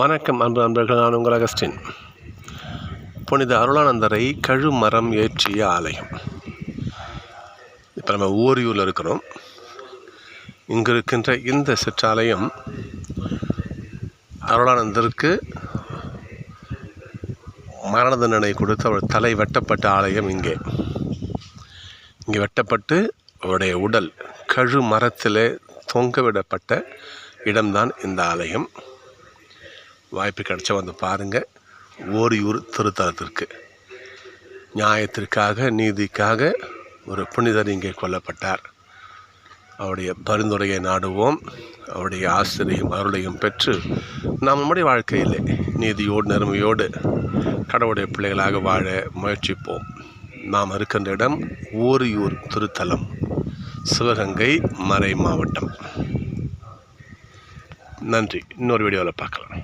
வணக்கம் அன்பு நண்பர்கள் நான் உங்கள் அகஸ்டின். புனித அருளானந்தரை கழுமரம் ஏற்றிய ஆலயம். இப்போ நம்ம ஓரியூரில் இருக்கிறோம். இங்கு இருக்கின்ற இந்த சிற்றாலயம் அருளானந்தருக்கு மரண தண்டனை கொடுத்து அவர் தலை வெட்டப்பட்ட ஆலயம் இங்கே. இங்கே வெட்டப்பட்டு அவருடைய உடல் கழு மரத்திலே தொங்கவிடப்பட்ட இடம்தான் இந்த ஆலயம். வாய்ப்பு கிடைச்சா வந்து பாருங்கள் ஓரியூர் திருத்தலத்திற்கு. நியாயத்திற்காக நீதிக்காக ஒரு புனிதர் இங்கே கொல்லப்பட்டார். அவருடைய பரிந்துரையை நாடுவோம். அவருடைய ஆசிரியும் அருளையும் பெற்று நாம் நம்முடைய வாழ்க்கையில் நீதியோடு நெருமையோடு கடவுளுடைய பிள்ளைகளாக வாழ முயற்சிப்போம். நாம் இருக்கின்ற இடம் ஓரியூர் திருத்தலம் சிவகங்கை மறை மாவட்டம். நன்றி. இன்னொரு வீடியோவில் பார்க்கலாம்.